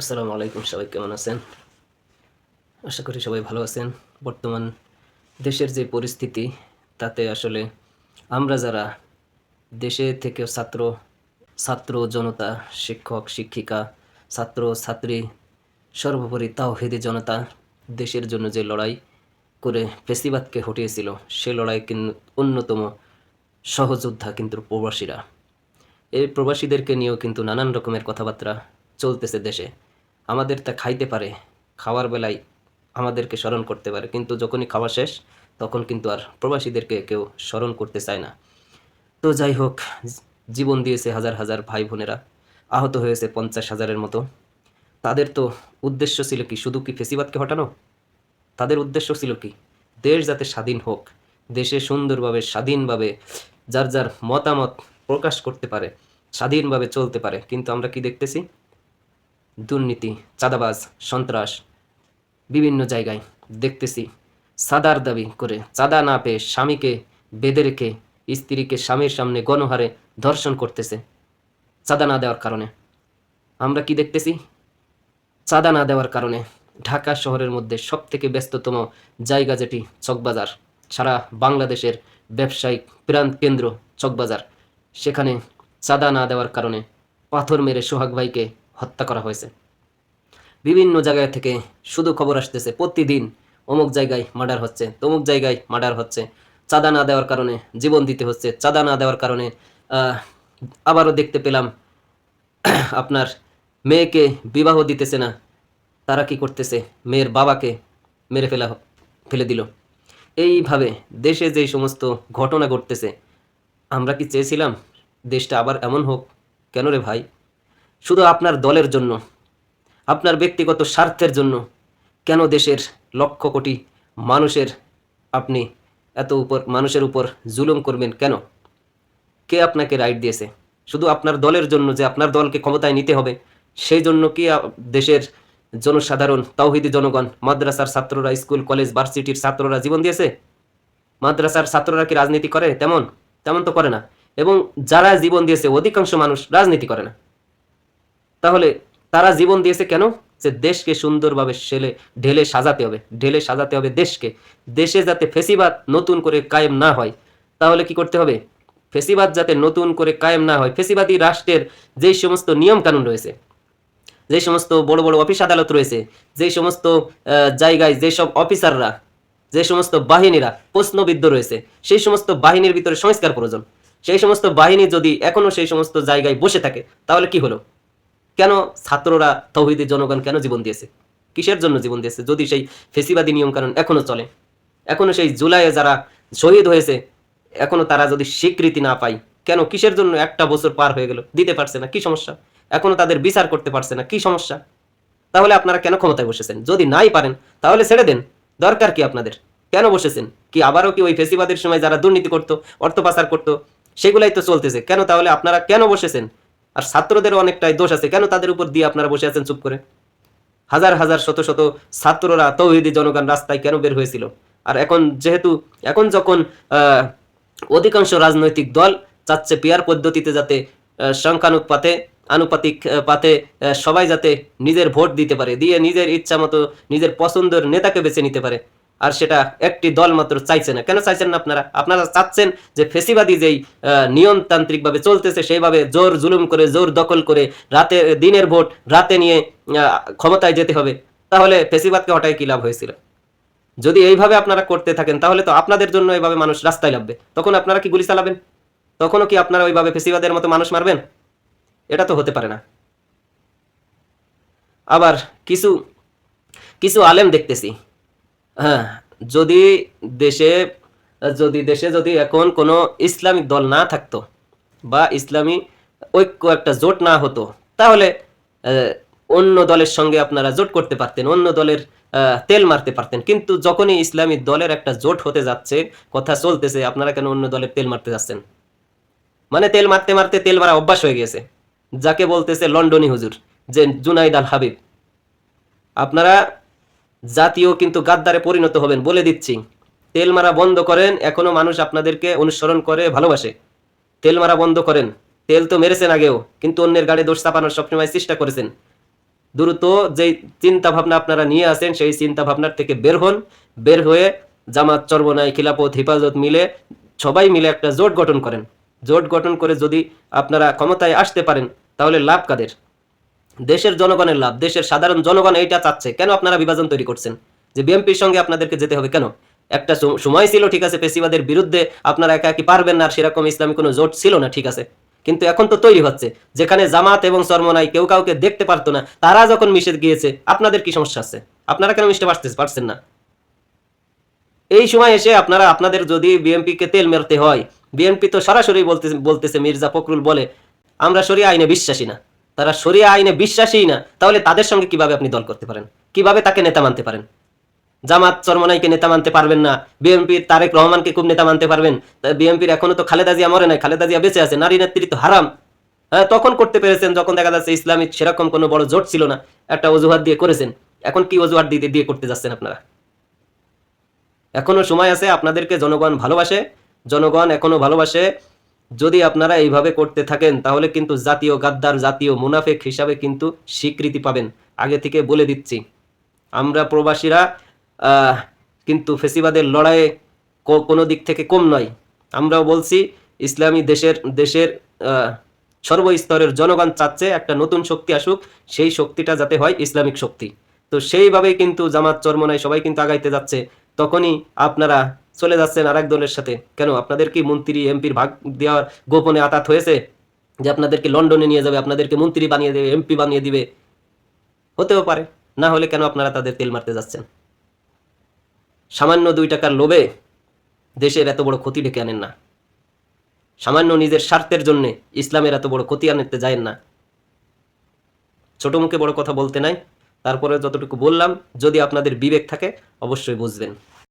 আসসালামু আলাইকুম, সবাই কেমন আছেন? আশা করি সবাই ভালো আছেন। বর্তমান দেশের যে পরিস্থিতি, তাতে আসলে আমরা যারা দেশে থেকে ছাত্র ছাত্র জনতা, শিক্ষক, শিক্ষিকা, ছাত্র, ছাত্রী, সর্বোপরি তাওহিদি জনতা দেশের জন্য যে লড়াই করে ফেসিবাদকে হটিয়েছিল, সে লড়াই কিন্তু অন্যতম সহযোদ্ধা কিন্তু প্রবাসীরা। এই প্রবাসীদেরকে নিয়েও কিন্তু নানান রকমের কথাবার্তা চলতেছে দেশে। আমাদের তা খাইতে পারে, খাওয়ার বেলায় আমাদেরকে স্মরণ করতে পারে। কিন্তু যখনই খাওয়া শেষ, তখন কিন্তু আর প্রবাসীদেরকে কেউ স্মরণ করতে চায় না। তো যাই হোক, জীবন দিয়েছে হাজার হাজার ভাই বোনেরা, আহত হয়েছে পঞ্চাশ হাজারের মতো। তাদের তো উদ্দেশ্য ছিল কি, শুধু কি ফেসিবাদকে হটানো? তাদের উদ্দেশ্য ছিল কি, দেশ যাতে স্বাধীন হোক, দেশে সুন্দরভাবে, স্বাধীনভাবে যার যার মতামত প্রকাশ করতে পারে, স্বাধীনভাবে চলতে পারে। কিন্তু আমরা কি দেখতেছি? দুর্নীতি, চাঁদাবাজ, সন্ত্রাস, বিভিন্ন জায়গায় দেখতেছি। সাদার দাবি করে চাঁদা না পেয়ে স্বামীকে বেঁধে রেখে স্ত্রীকে স্বামীর সামনে গণহারে ধর্ষণ করতেছে চাঁদা না দেওয়ার কারণে। আমরা কি দেখতেছি? চাঁদা না দেওয়ার কারণে ঢাকা শহরের মধ্যে সবথেকে ব্যস্ততম জায়গা যেটি চকবাজার। সারা বাংলাদেশের ব্যবসায়িক প্রাণ কেন্দ্র চকবাজার। সেখানে চাঁদা না দেওয়ার কারণে পাথর মেরে সোহাগ ভাইকে হত্যা করা হয়েছে। বিভিন্ন জায়গা থেকে শুধু খবর আসতেছে, প্রতিদিন অমুক জায়গায় মার্ডার হচ্ছে, তমুক জায়গায় মার্ডার হচ্ছে। চাঁদা না দেওয়ার কারণে জীবন দিতে হচ্ছে, চাঁদা না দেওয়ার কারণে আবারও দেখতে পেলাম আপনার মেয়েকে বিবাহ দিতেছে না। তারা কি করতেছে? মেয়ের বাবাকে মেরে ফেলা ফেলে দিল। এইভাবে দেশে যে সমস্ত ঘটনা ঘটতেছে, আমরা কি চেয়েছিলাম দেশটা আবার এমন হোক? কেন রে ভাই? শুধু আপনার দলের জন্য, আপনার ব্যক্তিগত স্বার্থের জন্য। কেন দেশের লক্ষ কোটি মানুষের আপনি এত উপর, মানুষের উপর জুলুম করবেন কেন? কে আপনাকে রাইট দিয়েছে? শুধু আপনার দলের জন্য যে আপনার দলকে ক্ষমতায় নিতে হবে, সেই জন্য কি দেশের জনসাধারণ, তাওহিদি জনগণ, মাদ্রাসার ছাত্ররা, স্কুল, কলেজ, ভার্সিটির ছাত্ররা জীবন দিয়েছে? মাদ্রাসার ছাত্ররা কি রাজনীতি করে? তেমন তেমন তো করে না। এবং যারা জীবন দিয়েছে, অধিকাংশ মানুষ রাজনীতি করে না। তাহলে তারা জীবন দিয়েছে কেন? যে দেশকে সুন্দরভাবে সেলে ঢেলে সাজাতে হবে, ঢেলে সাজাতে হবে দেশকে। দেশে যাতে ফেসিবাদ নতুন করে কায়েম না হয়, তাহলে কি করতে হবে? ফেসিবাদ যাতে নতুন করে কায়েম না হয়, ফেসিবাদী রাষ্ট্রের যেই সমস্ত নিয়ম কানুন রয়েছে যে সমস্ত বড় বড় অফিস আদালত রয়েছে যে সমস্ত জায়গায় যেসব অফিসাররা যে সমস্ত বাহিনীরা প্রশ্নবিদ্ধ রয়েছে, সেই সমস্ত বাহিনীর ভিতরে সংস্কার প্রয়োজন। সেই সমস্ত বাহিনী যদি এখনও সেই সমস্ত জায়গায় বসে থাকে, তাহলে কি হলো? কেন ছাত্ররা তৌহিদি জনগণ কেন জীবন দিয়েছে? কিসের জন্য জীবন দিয়েছে? যদি সেই ফেসিবাদী নিয়ম কানুন এখনও চলে, এখনও সেই জুলাইয়ে যারা শহীদ হয়েছে, এখনও তারা যদি স্বীকৃতি না পায়, কেন কিসের জন্য একটা বছর পার হয়ে গেল? দিতে পারছে না, কি সমস্যা? এখনও তাদের বিচার করতে পারছে না, কি সমস্যা? তাহলে আপনারা কেন ক্ষমতায় বসেছেন? যদি নাই পারেন, তাহলে ছেড়ে দেন। দরকার কি আপনাদের? কেন বসেছেন? কি আবারও কি ওই ফেসিবাদের সময় যারা দুর্নীতি করতো, অর্থ পাচার করতো, সেগুলাই তো চলতেছে। কেন তাহলে আপনারা কেন বসেছেন? আর ছাত্রদেরও অনেকটাই দোষ আছে। কেন তাদের উপর দিয়ে আপনারা বসে আছেন চুপ করে? হাজার হাজার শত শত ছাত্ররা তৌহিদি জনগণ রাস্তায় কেন বের হয়েছিল? আর এখন যেহেতু, এখন যখন অধিকাংশ রাজনৈতিক দল চাচ্ছে পিয়ার পদ্ধতিতে যাতে সংখ্যানুপাতে, আনুপাতিক পাতে সবাই যাতে নিজের ভোট দিতে পারে, দিয়ে নিজের ইচ্ছা মতো নিজের পছন্দের নেতাকে বেছে নিতে পারে আর সেটা একটি দল মাত্র চাইছে না। কেন চাইছেন না আপনারা? আপনারা চাচ্ছেন যে ফেসিবাদী যেই নিয়মতান্ত্রিকভাবে চলতেছে, সেইভাবে জোর জুলুম করে, জোর দখল করে রাতে, দিনের ভোট, রাতে নিয়ে ক্ষমতায় যেতে হবে। তাহলে ফেসিবাদকে হটায় কি লাভ হয়েছিল? যদি এইভাবে আপনারা করতে থাকেন, তাহলে তো আপনাদের জন্য এইভাবে মানুষ রাস্তায় লাভবে তখন আপনারা কি গুলি চালাবেন? তখনও কি আপনারা ওইভাবে ফেসিবাদের মতো মানুষ মারবেন? এটা তো হতে পারে না। আবার কিছু কিছু আলেম দেখতেছি। হ্যাঁ যদি দেশে যদি দেশে যদি এখন কোনো ইসলামিক দল না থাকতো বা ইসলামী ঐক্য একটা জোট না হতো, তাহলে অন্য দলের সঙ্গে আপনারা জোট করতে পারতেন, অন্য দলের তেল মারতে পারতেন। কিন্তু যখনই ইসলামী দলের একটা জোট হতে যাচ্ছে, কথা চলতেছে, আপনারা কেন অন্য দলের তেল মারতে যাচ্ছেন? মানে তেল মারতে মারতে তেল মারা অভ্যাস হয়ে গেছে যাকে বলতেছে লন্ডনী হুজুর, যে জুনাইদ আল হাবিব। আপনারা জাতীয় কিন্তু গাদ্দারে পরিণত হবেন বলে দিচ্ছি। তেল মারা বন্ধ করেন, এখনও মানুষ আপনাদেরকে অনুসরণ করে, ভালোবাসে। তেল মারা বন্ধ করেন। তেল তো মেরেছেন আগেও, কিন্তু অন্যের গাড়ি দোষ চাপানোর সবসময় চেষ্টা করেছেন। দ্রুত যেই চিন্তা ভাবনা আপনারা নিয়ে আসেন, সেই চিন্তা ভাবনার থেকে বের হন। বের হয়ে জামাত চর্বনাই খিলাপত হেফাজত মিলে সবাই মিলে একটা জোট গঠন করেন। জোট গঠন করে যদি আপনারা ক্ষমতায় আসতে পারেন, তাহলে লাভ কাদের? দেশের জনগণের লাভ, দেশের সাধারণ জনগণ এইটা চাচ্ছে। কেন আপনারা বিভাজন তৈরি করছেন? যে বিএনপির সঙ্গে আপনাদেরকে যেতে হবে কেন? একটা সময় ছিল, ঠিক আছে, পেশিবাদের বিরুদ্ধে আপনারা একা একই পারবেন না সেরকম ইসলামী কোনো জোট ছিল না, ঠিক আছে। কিন্তু এখন তো তৈরি হচ্ছে। যেখানে জামাত এবং চরমনাই কেউ কাউকে দেখতে পারতো না, তারা যখন মিশে গিয়েছে, আপনাদের কি সমস্যা আছে? আপনারা কেন মিশতে পারতে পারছেন না? এই সময় এসে আপনারা, আপনাদের যদি বিএনপিকে তেল মেরতে হয়, বিএনপি তো সরাসরি বলতে বলতেছে, মির্জা ফখরুল বলে, আমরা সরিয়া আইনে বিশ্বাসী না। তারা সরিয়া আইনে বিশ্বাসী না। তাহলে তাদের সঙ্গে কীভাবে আপনি দল করতে পারেন? কীভাবে তাকে নেতা মানতে পারেন? জামাত চরমনাইকে নেতা মানতে পারবেন না। বিএনপির তারেক রহমানকে খুব নেতা মানতে পারবেন। বিএনপির এখনও তো খালেদা জিয়া মরে নাই। খালেদা জিয়া বেঁচে আছে। নারী নেতৃত্ব হারাম। হ্যাঁ তখন করতে পেরেছেন যখন দেখা যাচ্ছে ইসলামিক সেরকম কোনো বড় জোট ছিল না। একটা অজুহাত দিয়ে করেছেন। এখন কি অজুহাত দিতে, দিয়ে করতে যাচ্ছেন আপনারা? এখনও সময় আছে, আপনাদেরকে জনগণ ভালোবাসে। জনগণ এখনও ভালোবাসে। যদি আপনারা এইভাবে করতে থাকেন, তাহলে কিন্তু জাতীয় গাদ্দার, জাতীয় মুনাফেক হিসাবে কিন্তু স্বীকৃতি পাবেন। আগে থেকে বলে দিচ্ছি। আমরা প্রবাসীরা কিন্তু ফেসিবাদের লড়াইয়ে কোনো দিক থেকে কম নয়। আমরাও বলছি, ইসলামী দেশের দেশের সর্বস্তরের জনগণ চাচ্ছে একটা নতুন শক্তি আসুক, সেই শক্তিটা যাতে হয় ইসলামিক শক্তি। তো সেইভাবেই কিন্তু জামাত চরমনায় সবাই কিন্তু আগাইতে যাচ্ছে। তখনই আপনারা চলে যাচ্ছেন আরেক দলের সাথে। কেন? আপনাদের কি মন্ত্রী এমপির ভাগ দেওয়ার গোপনে আতাত হয়েছে যে আপনাদেরকে লন্ডনে নিয়ে যাবে, আপনাদেরকে মন্ত্রী বানিয়ে দেবে এমপি বানিয়ে দিবে। হতেও পারে। না হলে কেন আপনারা তাদের তেল মারতে যাচ্ছেন? সামান্য দুই টাকার লোভে দেশের এত বড় ক্ষতি ডেকে আনেন না। সামান্য নিজের স্বার্থের জন্য ইসলামের এত বড় ক্ষতি আনতে যায় না। ছোট মুখে বড় কথা বলতে নাই। তারপরে যতটুকু বললাম, যদি আপনাদের বিবেক থাকে, অবশ্যই বুঝবেন।